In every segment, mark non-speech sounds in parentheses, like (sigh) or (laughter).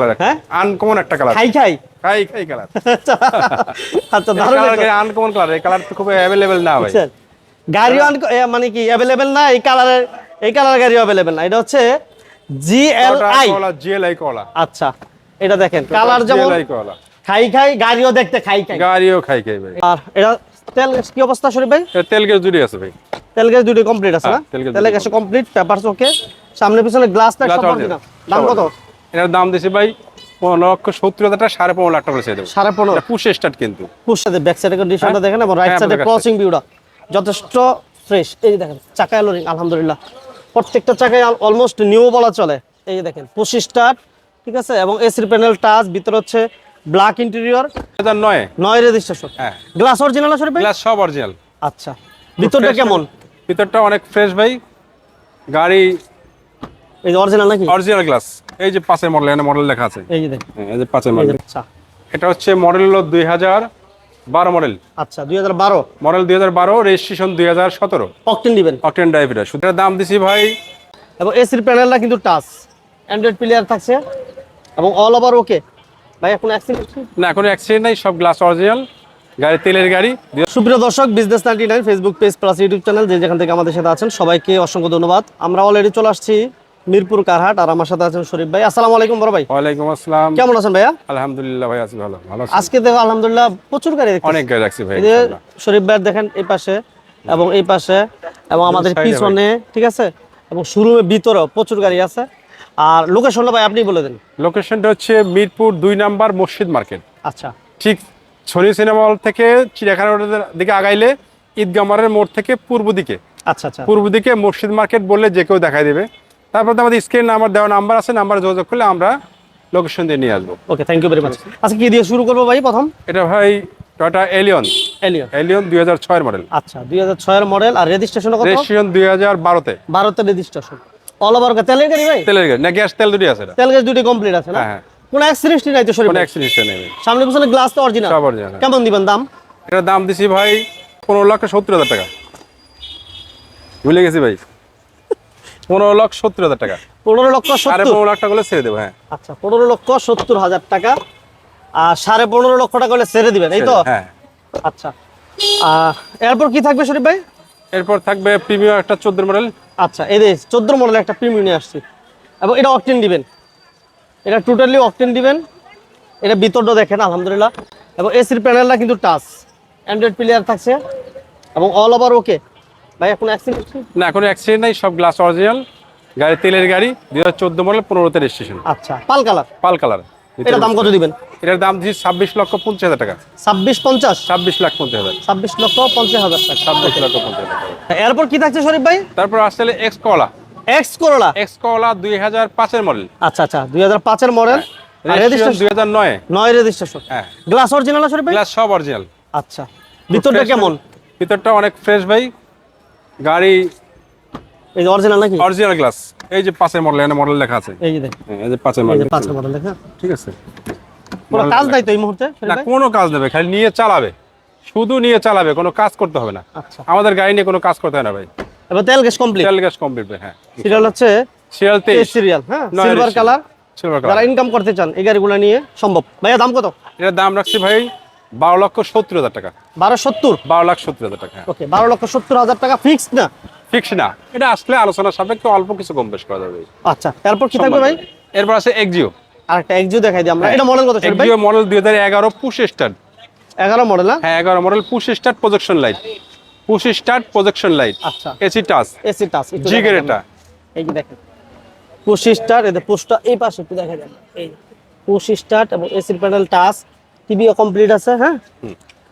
হ্যাঁ? আনকমন একটা কালার খাই খাই। খাই খাই কালার (laughs) আচ্ছা দারুণ আনকমন কালার এই কালার তো খুব অ্যাভেলেবেল না ভাই। গাড়িও মানে কি অ্যাভেলেবেল না? এই কালারের এই কালারের গাড়িও অ্যাভেলেবেল না। এটা হচ্ছে জিএলআই কলা আচ্ছা দেখেন কালার যেমন খাই খাই গাড়িও দেখতে খাই খাই। গাড়িও খাই খাই ভাই। আর এটা তেল কি অবস্থা শরীফ ভাই? তেল গ্যাস জুড়ে আছে ভাই। তেল গ্যাস কমপ্লিট আছে না? হ্যাঁ, তেল গ্যাস কমপ্লিট পেপারস ওকে সামনে পিছনে অরিজিনাল দাম কত? এটার দাম দিছি ভাই পনেরো লক্ষ সত্তর হাজার টাকা সাড়ে পনেরো লাখ টাকা দেবো সাড়ে পনেরো পুশ স্টার্ট কিন্তু। পুশ সাথে ব্যাক সাইডের কন্ডিশনটা? দেখেন এবং রাইট সাইডে ক্রসিং ভিউটা যথেষ্ট ফ্রেশ এই দেখেন চাকা এলোরিং আলহামদুলিল্লাহ। প্রত্যেকটা চাকায় অলমোস্ট নিউ বলা চলে। এই যে দেখেন পঁচিশ স্টার ঠিক আছে? এবং এসির প্যানেল টাচ ভিতরে হচ্ছে ব্ল্যাক ইন্টেরিয়র হাজার নয়। নয় রেজিস্ট্রেশন হ্যাঁ। গ্লাস অরিজিনাল আছে ভাই? গ্লাস সব অরিজিনাল আচ্ছা। ভিতরটা কেমন? ভিতরটা অনেক ফ্রেশ ভাই। গাড়ি এই যে অরিজিনাল নাকি? অরিজিনাল গ্লাস এই যে পাঁচের মডেল এখানে মডেল লেখা আছে। এই যে দেখেন। হ্যাঁ, এই যে পাঁচের মডেল আচ্ছা। এটা হচ্ছে মডেল হলো দুই হাজার বারো মডেল আচ্ছা দুই হাজার বারো। মডেল দুই হাজার বারো রেজিস্ট্রেশন দুই হাজার সতেরো। অকটেন দিবেন। অকটেন ড্রাইভ এটা সুতরাং দাম দিছি ভাই এবং এসির প্যানেলটা কিন্তু টাচ অ্যান্ড্রয়েড প্লেয়ার থাকছে। এবং অল ওভার ওকে ভাই এখন অ্যাক্সিডেন্ট না এখন অ্যাক্সিডেন্ট নাই সব গ্লাস অরিজিনাল গাড়ি তেলের গাড়ি। সুপ্রিয় দর্শক business ninety nine Facebook page plus YouTube channel যে যেখান থেকে আমাদের সাথে আছেন সবাইকে অসংখ্য ধন্যবাদ। আমরা অলরেডি চলে আসছি মিরপুর কারহাট আর আমার সাথে আছেন শরীফ ভাই। আসসালামু আলাইকুম বড় ভাই। ওয়ালাইকুম আসসালাম। কেমন আছেন ভাইয়া? আলহামদুলিল্লাহ ভাই আছি ভালো। ভালো আছি। আজকে দেখো আলহামদুলিল্লাহ প্রচুর গাড়ি দেখতেছি। অনেক গাড়ি রাখছি ভাই। শরীফ ভাই দেখেন এই পাশে এবং এই পাশে এবং আমাদের পিছনে ঠিক আছে? এবং শোরুমের ভিতরেও প্রচুর গাড়ি আছে। আর লোকেশনটা ভাই আপনি বলে দেন। লোকেশনটা হচ্ছে মিরপুর দুই নাম্বার মসজিদ মার্কেট। আচ্ছা। ঠিক ছড়ি সিনেমা হল থেকে চিড়িয়াখানা রোডের দিকে আগাইলে ঈদগামারের মোড় থেকে পূর্ব দিকে। আচ্ছা আচ্ছা। পূর্ব দিকে মসজিদ মার্কেট বললে যে কেউ দেখাই দেবে। তারপর তো আমাদের স্ক্রিন নাম্বার দেওয়া নাম্বার আছে নাম্বার যোগাযোগ করলে আমরা লোকেশন দিয়ে নিয়ে আসব। Okay thank you very much আচ্ছা কি দিয়ে শুরু করব ভাই প্রথম? এটা ভাই টয়টা এলিয়ন এলিয়ন এলিয়ন দুই হাজার ছয়ের মডেল আচ্ছা দুই হাজার ছয়ের মডেল আর রেজিস্ট্রেশন কত? রেজিস্ট্রেশন দুই হাজার বারোতে। ভারতের রেজিস্ট্রেশন অল ওভার তেলের গাড়ি ভাই? তেলের গাড়ি। না গ্যাস তেল দুটি আছে তেল গ্যাস দুটি কমপ্লিট আছে না? হ্যাঁ, হ্যাঁ। কোনো অ্যাক্সিডেন্ট নাই তো শরীর? কোনো অ্যাক্সিডেন্ট নেই সামনে পিছনে গ্লাস তো অরিজিনাল সব হ্যাঁ। কেমন দিবেন দাম? এটার দাম দিছি ভাই পনেরো লক্ষ সত্তর হাজার টাকা। ভুলে গেছি ভাই। পনেরো লক্ষ সত্তর হাজার টাকা। পনেরো লক্ষ সাড়ে পনেরো লাখ টাকা হলে ছেড়ে দেবো হ্যাঁ। আচ্ছা পনেরো লক্ষ সত্তর হাজার টাকা। আর সাড়ে পনেরো লক্ষ টাকা হলে ছেড়ে দিবেন এই তো? হ্যাঁ। আচ্ছা। এরপর কি থাকবে শরীফ ভাই? এরপর থাকবে প্রিমিয়াম একটা চোদ্দ মডেল। আচ্ছা এই যে চোদ্দ মডেল একটা প্রিমিয়াম নিয়ে আসছি। এবং এটা অকটেন দিবেন। এটা টোটালি অকটেন দিবেন। এটা ভিতরটা দেখেন আলহামদুলিল্লাহ। এবং এসির প্যানেলটা কিন্তু টাচ। অ্যান্ড্রয়েড প্লেয়ার থাকছে। এবং অল ওভার ওকে ভাই এখন অ্যাক্সিডেন্ট না এখন অ্যাক্সিডেন্ট নাই সব গ্লাস অরিজিনাল গাড়ি তেলের গাড়ি দুই হাজার চোদ্দ মডেল পনেরোতে রেজিস্ট্রেশন আচ্ছা পাল কালার পাল কালার এটা দাম কত দিবেন? এটার দাম দিচ্ছি ছাব্বিশ লক্ষ পঞ্চাশ হাজার টাকা। ছাব্বিশ পঞ্চাশ? ছাব্বিশ লাখ পঞ্চাশ হাজার। ছাব্বিশ লক্ষ পঞ্চাশ হাজার টাকা। ছাব্বিশ লক্ষ পঞ্চাশ হাজার টাকা। এরপর কি থাকছে শরীফ ভাই? তারপর আসলে এক্স কলা এক্স করোলা এক্স কলা দুই হাজার পাঁচের মডেল আচ্ছা আচ্ছা দুই হাজার পাঁচের মডেল রেজিস্ট্রেশন দুই হাজার নয়। নয় রেজিস্ট্রেশন হ্যাঁ। গ্লাস অরিজিনাল শরীফ ভাই? গ্লাস সব অরিজিনাল আচ্ছা ভিতরটা কেমন? ভিতরটা অনেক ফ্রেশ ভাই। গাড়ি এই যে অরিজিনাল নাকি? অরিজিনাল গ্লাস এই যে মডেল এখানে মডেল লেখা আছে। এই যে দেখেন। হ্যাঁ, এই যে মডেল মডেল দেখেন ঠিক আছে। কোনো কাজ নাই তো এই মুহূর্তে? না কোনো কাজ নেবে খালি নিয়ে চালাবে। শুধু নিয়ে চালাবে কোনো কাজ করতে হবে না। আচ্ছা। আমাদের গাড়ি নিয়ে কোনো কাজ করতে হয় না ভাই। এবার তেল গ্যাস কমপ্লিট তেল গ্যাস কমপ্লিট হ্যাঁ। সিরিয়াল হচ্ছে সিরিয়াল সিরিয়াল হ্যাঁ? সিলভার। কালার সিলভার যারা ইনকাম করতে চান এই গাড়িগুলো নিয়ে সম্ভব। ভাইয়া দাম কত? এটার দাম রাখছি ভাই বারো লক্ষ সত্তর হাজার টাকা। বারো সত্তর? বারো লাখ সত্তর হাজার টাকা ওকে বারো লক্ষ সত্তর হাজার টাকা ফিক্সড না? ফিক্স না। এটা আসলে আলোচনা সাপেক্ষে অল্প কিছু কম বেশ করা যাবে। আচ্ছা এরপর কি থাকবে ভাই? এরপর আছে এক্সিও আরেকটা এক্সিও দেখাই দিই আমরা। হ্যাঁ। এটা মডেল কত শরীফ এক্সিও মডেল দুই হাজার এগারো পুশ স্টার্ট এগারো মডেল না হ্যাঁ এগারো model push start projection light push start projection light আচ্ছা। এসি টাচ এসি টাচ জিগের এটা এই যে দেখেন। পুশ স্টার্ট এদের পুশটা এই পাশে একটু দেখা যাবে এই পুশ স্টার্ট এবং এসির প্যানেল টাচ টিভিও কমপ্লিট আছে হ্যাঁ?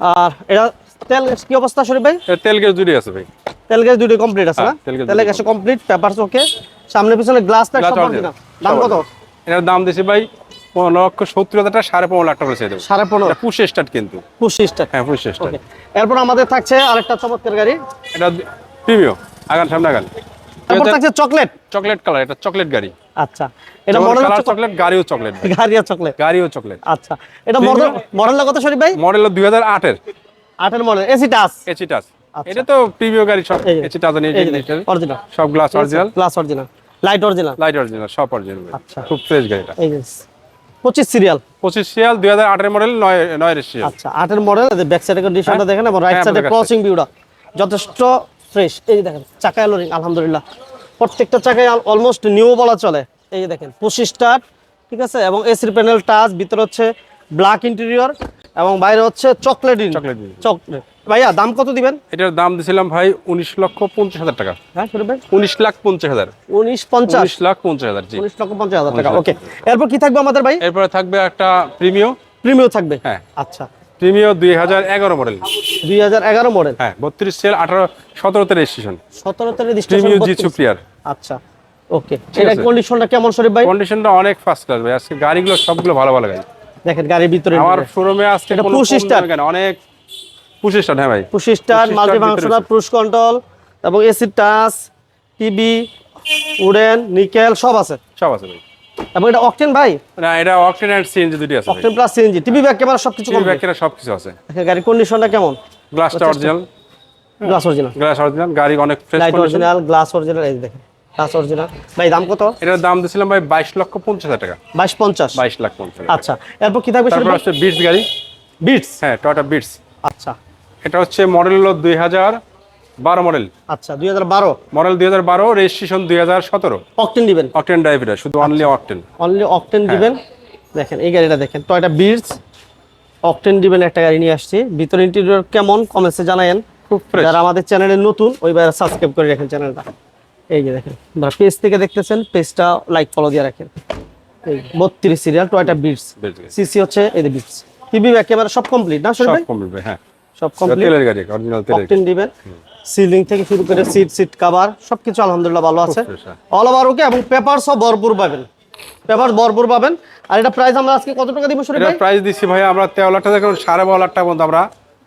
আর এটা তেল গ্যাস কি অবস্থা শরীফ ভাই? তেল গ্যাস জুড়ে আছে ভাই। তেল গ্যাস দুটো কমপ্লিট আছে না? হ্যাঁ, তেল গ্যাস দুটো কমপ্লিট পেপারস ওকে সামনে পিছনে গ্লাসটা Glass সব অরিজিনাল দাম কত? দাম দিছি ভাই পনেরো লক্ষ সত্তর হাজার টাকা সাড়ে পনেরো লাখ টাকা ছেড়ে দেবো। সাড়ে পনেরো। স্টার্ট কিন্তু। স্টার্ট হ্যাঁ পুশ স্টার্ট এরপর আমাদের থাকছে আরেকটা চমৎকার গাড়ি। এটা প্রিমিয়াম আগান সামনে আগান। তারপর থাকছে চকলেট চকলেট কালার এটা চকলেট গাড়ি। আচ্ছা এটা মডেল চকলেট গাড়িও চকলেট গাড়িয়া চকলেট গাড়িও চকলেট আচ্ছা এটা মডেল মডেলটা কত শরীফ ভাই? মডেল দুই হাজার আটের। আটের মডেল এসি টাচ এসি আচ্ছা। এটা তো প্রিমিয়াম গাড়ি সব এসি টাচ এই যে অরিজিনাল সব glass original glass original light original light original সব অরিজিনাল আচ্ছা। খুব ফ্রেশ গাড়িটা। এই পঁচিশ সিরিয়াল পঁচিশ সিরিয়াল দুই হাজার আটের মডেল নয় নয় রেজিস্ট্রেশন আচ্ছা আটের মডেল ব্যাক সাইডের কন্ডিশনটা দেখেন এবং রাইট সাইডে ক্রসিং ভিউটা যথেষ্ট ফ্রেশ এই দেখেন চাকা এলোরিং আলহামদুলিল্লাহ। প্রত্যেকটা চাকায় অলমোস্ট নিউ বলা চলে। এই দেখেন পঁচিশ স্টার ঠিক আছে? এবং এসির প্যানেল টাচ ভিতরে হচ্ছে ব্ল্যাক ইন্টেরিয়র এবং বাইরে হচ্ছে চকলেট interior। চকলেট ভাইয়া দাম কত দিবেন? এটার দাম দিছিলাম ভাই উনিশ লক্ষ পঞ্চাশ হাজার টাকা। হ্যাঁ উনিশ লাখ পঞ্চাশ হাজার। উনিশ পঞ্চাশ। উনিশ লাখ পঞ্চাশ হাজার জি। উনিশ লক্ষ পঞ্চাশ হাজার টাকা ওকে এরপর কি থাকবে আমাদের ভাই? এরপরে থাকবে একটা প্রিমিও প্রিমিও থাকবে? হ্যাঁ। আচ্ছা। প্রিমিও দুই হাজার এগারো মডেল। দুই হাজার এগারো মডেল? হ্যাঁ বত্রিশ সেল আঠারো সতেরোতে রেজিস্ট্রেশন সতেরোতে প্রিমিও জি সুপ্রিয়ার। আচ্ছা ওকে। এটা কন্ডিশনটা কেমন শরীফ ভাই? কন্ডিশনটা অনেক ফার্স্ট ক্লাস ভাই। আজকে গাড়িগুলো সবগুলো ভালো ভালো গাড়ি। দেখেন গাড়ির ভিতরে আমার শোরুমে আজকে এটা? দামে কেন অনেক পুশ স্টার্ট হ্যাঁ ভাই। Push start multi functional. Push control এবং AC touch TV wooden nickel সব আছে। সব আছে ভাই। এবং এটা অকটেন ভাই? না এটা অকটেন অ্যান্ড সিএনজি দুটি আছে octane plus CNG TV back camera সবকিছু টিভি কমপ্লিট ব্যাকেরা সব কিছু আছে। দেখেন গাড়ির কন্ডিশনটা কেমন? গ্লাসটা original glass original glass original গাড়ি অনেক fresh light original glass original এই দেখেন গ্লাস অরিজিনাল ভাই দাম কত? এটার দাম দিছিলাম ভাই বাইশ লক্ষ পঞ্চাশ হাজার টাকা। বাইশ পঞ্চাশ? বাইশ লাখ পঞ্চাশ হাজার। আচ্ছা এরপর কি থাকবে তারপর হচ্ছে বিটস গাড়ি। বিটস হ্যাঁ টয়টা বিটস আচ্ছা। এটা হচ্ছে মডেল হলো দুই হাজার হাজার বারো মডেল। আচ্ছা দুই হাজার বারো? মডেল দুই হাজার বারো রেজিস্ট্রেশন দুই হাজার সতেরো। অকটেন দিবেন? অকটেন ড্রাইভ এটা শুধু অনলি অকটেন অনলি অকটেন। দিবেন? দেখেন এই গাড়িটা দেখেন টয়টা বিটস অকটেন দিবেন একটা গাড়ি নিয়ে আসছি। ভিতরে ইন্টেরিয়র কেমন? কমেন্টসে জানায়েন। খুব ফ্রেশ যারা আমাদের চ্যানেলে নতুন ওই বাইরে সাবস্ক্রাইব করে রাখেন চ্যানেলটা এই যে দেখেন বা পেজ থেকে দেখতেছেন পেজটা লাইক ফলো দিয়ে রাখেন। এই বত্রিশ সিরিয়াল টয়টা বিটস সিসি হচ্ছে এই যে বিটস টিভি ব্যাক ক্যামেরা সব কমপ্লিট না সব কমপ্লিট হ্যাঁ। সব কমপ্লিট তেলের গাড়ি অরিজিনাল তেলের অকটেন দিবেন। সিলিং থেকে শুরু করে সিট সিট কভার সবকিছু আলহামদুলিল্লাহ ভালো আছে। অল ওভার ওকে এবং পেপারসও ভরপুর পাবেন। পেপার ভরপুর পাবেন। আর এটা প্রাইস আমরা আজকে কত টাকা দিব ভাই প্রাইস দিচ্ছি ভাই আমরা তেরো লাখ টাকা করে সাড়ে বারো লাখ টাকা পর্যন্ত আমরা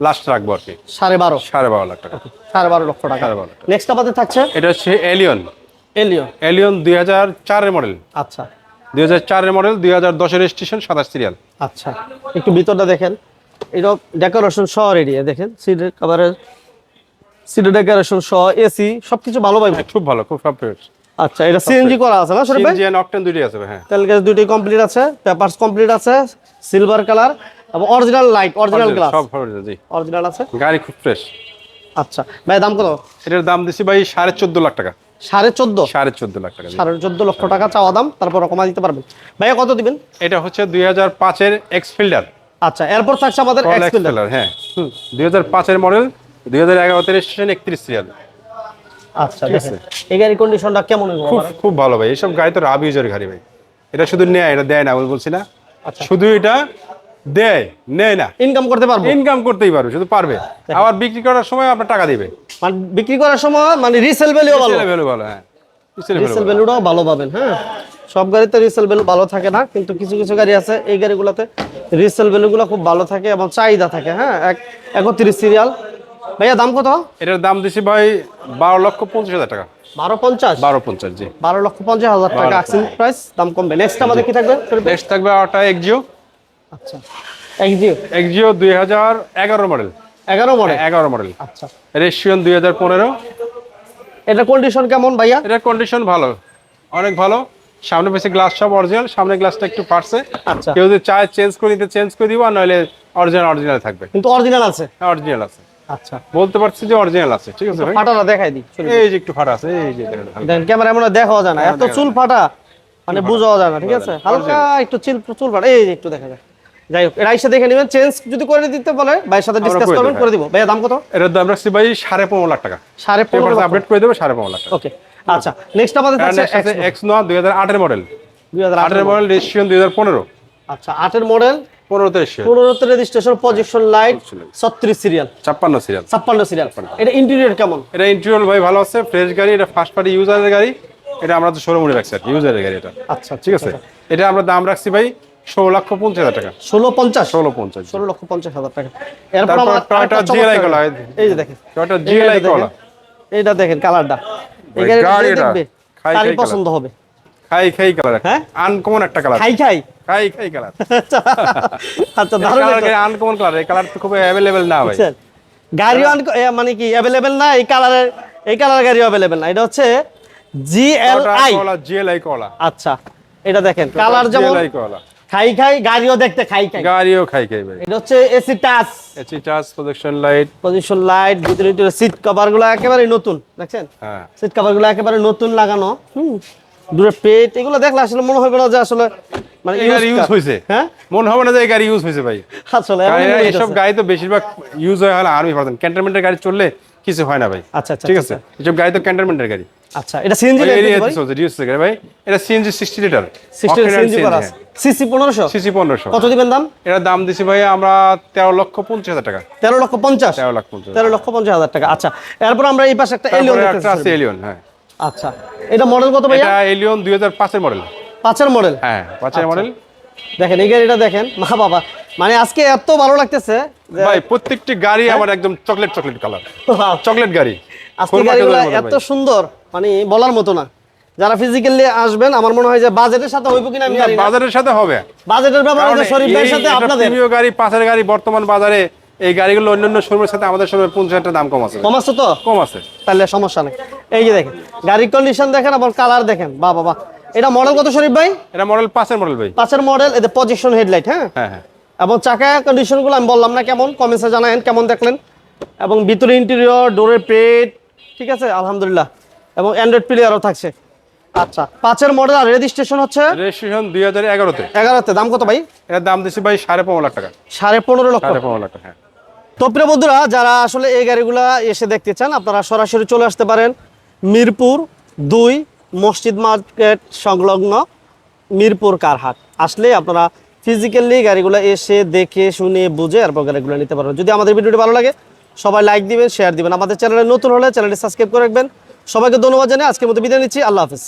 লাস্ট রাখব আর কি। সাড়ে বারো। সাড়ে বারো লাখ টাকা। সাড়ে বারো লক্ষ টাকা। সাড়ে বারো নেক্সট আমাদের থাকছে? এটা হচ্ছে এলিয়ন এলিয়ন এলিয়ন দুই হাজার চারের মডেল আচ্ছা। দুই হাজার চারের মডেল দুই হাজার দশের রেজিস্ট্রেশন সাতাশ সিরিয়াল আচ্ছা। একটু ভিতরটা দেখেন। এটা ডেকোরেশন সহ রেডি দেখেন? সিটের কাভারের সিটের ডেকোরেশন সহ এসি সবকিছু ভালো পাইবে? খুব ভালো খুব সব আচ্ছা এটা সিএনজি করা আছে না ভাই? সিএনজি অকটেন দুইটাই আছে হ্যাঁ। তেল গ্যাস দুটি কমপ্লিট আছে পেপারস কমপ্লিট আছে সিলভার কালার এবং অরিজিনাল লাইট অরিজিনাল গ্লাস সব original, জি। অরিজিনাল আছে? গাড়ি খুব ফ্রেশ আচ্ছা ভাই দাম কত? এটার দাম দিছি ভাই সাড়ে চোদ্দ লাখ টাকা। সাড়ে চোদ্দ? সাড়ে চোদ্দ লাখ টাকা সাড়ে চোদ্দ লক্ষ টাকা চাওয়া দাম তারপর কমা দিতে পারবেন। ভাইয়া কত দিবেন? এটা হচ্ছে দুই হাজার পাঁচের এক্স ফিল্ডার আচ্ছা এরপর থাকছে আমাদের এক্স ফিল্ডার হ্যাঁ। দুই হাজার পাঁচের মডেল দুই হাজার রেজিস্ট্রেশন একত্রিশ সিরিয়াল আচ্ছা এই গাড়ির কন্ডিশনটা কেমন খুব খুব ভালো ভাই এইসব গাড়ি তো রাব ইউজের গাড়ি ভাই। এটা শুধু নেয় এটা দেয় না আমি বলছি না। শুধু এটা দেয় নেয় না। ইনকাম করতে পারব? ইনকাম করতেই পারবে শুধু পারবে। আবার বিক্রি করার সময় আপনার টাকা দিবে। মানে বিক্রি করার সময় মানে রিসেল ভ্যালুও ভালো। ভ্যালু ভালো হ্যাঁ। রিসেল। ভ্যালুটাও ভালো। পাবেন হ্যাঁ। সব গাড়িতে রিসেল ভ্যালু ভালো থাকে না কিন্তু কিছু কিছু গাড়ি আছে এই গাড়িগুলোতে রিসেল ভ্যালুগুলো খুব ভালো থাকে এবং চাহিদা থাকে হ্যাঁ। এক একত্রিশ সিরিয়াল ভাইয়া দাম কত? এটার দাম দিছি ভাই বারো লক্ষ পঞ্চাশ হাজার টাকা। বারো পঞ্চাশ? বারো পঞ্চাশ জি। বারো লক্ষ পঞ্চাশ হাজার টাকা আকসিন প্রাইস দাম কমবে। নেক্সট আমাদের কি থাকবে? নেক্সট থাকবে আটা এক্সিও আচ্ছা। এক্সিও এক্সিও দুই হাজার এগারো মডেল এগারো মডেল এগারো মডেল আচ্ছা। রেজিস্ট্রেশন দুই হাজার পনেরো। এটা কন্ডিশন কেমন ভাইয়া? এটার কন্ডিশন ভালো। অনেক ভালো। সামনে পেছে গ্লাস সব অরিজিনাল সামনে গ্লাসটা একটু ফাটছে। আচ্ছা। কেউ যদি চায় চেঞ্জ করে দিতে চেঞ্জ করে দিব আর নইলে অরিজিনাল অরিজিনাল থাকবে। কিন্তু অরিজিনাল আছে। অরিজিনাল আছে। আচ্ছা। বলতে পারছি যে অরিজিনাল আছে ঠিক আছে ভাই? ফাটাটা দেখাই দিই এই যে একটু ফাটা আছে এই যে দেখেন ক্যামেরা এমন দেখাও যায় না এত চুল ফাটা মানে বোঝাও যায় না ঠিক আছে? হালকা একটু চিল চুল ফাটা এই যে একটু দেখা যায়। যাই হোক এরা এসে দেখে নেবেন চেঞ্জ যদি করে দিতে বলে ভাইয়ের সাথে ডিসকাস করে করবেন করে দিব। ভাইয়া দাম কত? এটার দাম রাখছি ভাই সাড়ে পনেরো লাখ টাকা। সাড়ে পনেরো আপডেট করে দেবে সাড়ে পনেরো লাখ টাকা। ওকে আচ্ছা নেক্সট আমাদের থাকছে এক্স নোয়া দুই হাজার আটের মডেল দুই হাজার আটের মডেল রেজিস্ট্রেশন দুই হাজার পনেরো। আচ্ছা আটের মডেল পনেরোতে রেজিস্ট্রেশন পনেরোতে লাইট ছত্রিশ সিরিয়াল ছাপ্পান্ন সিরিয়াল ছাপ্পান্ন সিরিয়াল এটা ইন্টেরিয়র কেমন? এটা ইন্টেরিয়র ভাই ভালো আছে ফ্রেশ গাড়ি এটা ফার্স্ট পার্টি ইউজারের গাড়ি এটা আমরা তো শোরুমে রাখছি আর ইউজারের গাড়ি এটা। আচ্ছা ঠিক আছে? এটা আমরা দাম রাখছি ভাই ষোলো লক্ষ পঞ্চাশ হাজার টাকা। ষোলো পঞ্চাশ? ষোলো পঞ্চাশ। ষোলো লক্ষ পঞ্চাশ হাজার টাকা। এরপর টয়োটা কলা, এই যে দেখেন। টয়োটা এই কলা। দেখেন। দেখেন কালারটা এই গাড়িটা দেখবে খাই খাই পছন্দ হবে। খাই খাই কালার হ্যাঁ? আনকমন একটা কালার খাই খাই। খাই খাই কালার (laughs) আচ্ছা দারুণ। আনকমন কালার এই কালার তো খুব অ্যাভেলেবেল না ভাই? গাড়িও মানে কি অ্যাভেলেবেল না এই কালারের এই গাড়িও অ্যাভেলেবেল না। এটা হচ্ছে জি এল আই কলা জিএলআই কলা আচ্ছা এটা দেখেন কালার যেমন খাই খাই গাড়িও দেখতে খাই খাই। গাড়িও খাই খাই ভাই। এটা হচ্ছে AC touch AC touch projection light position light ভিতরে সিট কভারগুলো একেবারে নতুন দেখছেন? হ্যাঁ। সিট কভারগুলো একেবারে নতুন লাগানো হুম। দূরে পেট এগুলো দেখলে আসলে মনে হবে না যে আসলে মানে ইউজ। হয়েছে হ্যাঁ? মনে হবে না যে এই গাড়ি ইউজ হয়েছে ভাই। আসলে গাড়ি-। গাড়ি তো বেশিরভাগ ইউজ হয় হলো আর্মি ক্যান্টনমেন্টের গাড়ি চললে কিছু হয় না ভাই। আচ্ছা আচ্ছা ঠিক আচ্ছা, আছে? এসব গাড়ি তো ক্যান্টনমেন্টের গাড়ি। আচ্ছা এটা সিএনজি থেকে ভাই? এটা CNG sixty litre system CNG করা সিসি পনেরোশো? সিসি পনেরোশো। কত দিবেন দাম? এটার দাম দিছি ভাই আমরা তেরো লক্ষ পঞ্চাশ হাজার টাকা। তেরো লক্ষ পঞ্চাশ? তেরো লাখ পঞ্চাশ। তেরো লক্ষ পঞ্চাশ হাজার টাকা। আচ্ছা এরপর আমরা এই পাশে একটা এলিয়ন একটা আছে এলিয়ন হ্যাঁ। আচ্ছা এটা মডেল কত ভাইয়া? এটা এলিয়ন দুই হাজার পাঁচের মডেল পাঁচের মডেল হ্যাঁ পাঁচের মডেল দেখেন এই গাড়িটা দেখেন। মা বাবা। মানে আজকে এত ভালো লাগতেছে ভাই প্রত্যেকটি গাড়ি আমার একদম চকলেট চকলেট কালার চকলেট গাড়ি। আজকে গাড়িগুলো এত সুন্দর মানে বলার মতো না। যারা ফিজিক্যালি আসবেন আমার মনে হয় যে বাজেটের সাথে হইব কিনা আমি জানি না। বাজারের সাথে হবে। বাজেটের ব্যাপারে যে শরীফ ভাইয়ের সাথে আপনাদের। প্রিমিয় গাড়ি পাঁচের গাড়ি বর্তমান বাজারে এই গাড়িগুলো অন্যান্য শোরুমের সাথে আমাদের শোরুমের পঞ্চাশ হাজার দাম কম আছে। কম আছে তো? কম আছে। তাহলে সমস্যা নেই। এই যে দেখেন গাড়ির কন্ডিশন দেখেন আবার কালার দেখেন। বাহ বাবা এটা মডেল কত শরীফ ভাই? এটা মডেল পাঁচের মডেল ভাই। পাঁচের মডেল এদের পজিশন হেডলাইট হ্যাঁ? হ্যাঁ এবং চাকা কন্ডিশনগুলো আমি বললাম না কেমন কমেন্টসে জানায়েন কেমন দেখলেন। এবং ভিতরে ইন্টেরিয়র ডোরের পেট ঠিক আছে? আলহামদুলিল্লাহ। এবং অ্যান্ড্রয়েড প্লেয়ারও থাকছে। আচ্ছা পাঁচের মডেল আর রেজিস্ট্রেশন হচ্ছে? রেজিস্ট্রেশন দুই হাজার এগারোতে। এগারোতে। দাম কত ভাই? এর দাম দিচ্ছি ভাই সাড়ে পনেরো লাখ টাকা। সাড়ে পনেরো লক্ষ। সাড়ে পনেরো লাখ টাকা হ্যাঁ। তো প্রিয় বন্ধুরা যারা আসলে এই গাড়িগুলা এসে দেখতে চান আপনারা সরাসরি চলে আসতে পারেন। মিরপুর দুই মসজিদ মার্কেট সংলগ্ন মিরপুর কারহাট। আসলে আপনারা ফিজিক্যালি গাড়িগুলো এসে দেখে, শুনে, বুঝে এরপর গাড়িগুলো নিতে পারবেন। যদি আমাদের ভিডিওটি ভালো লাগে, সবাই লাইক দিবেন শেয়ার দিবেন। আমাদের চ্যানেলে নতুন হলে চ্যানেলটি সাবস্ক্রাইব করে রাখবেন। সবাইকে ধন্যবাদ জানিয়ে আজকের মতো বিদায় নিচ্ছি। আল্লাহ হাফিজ।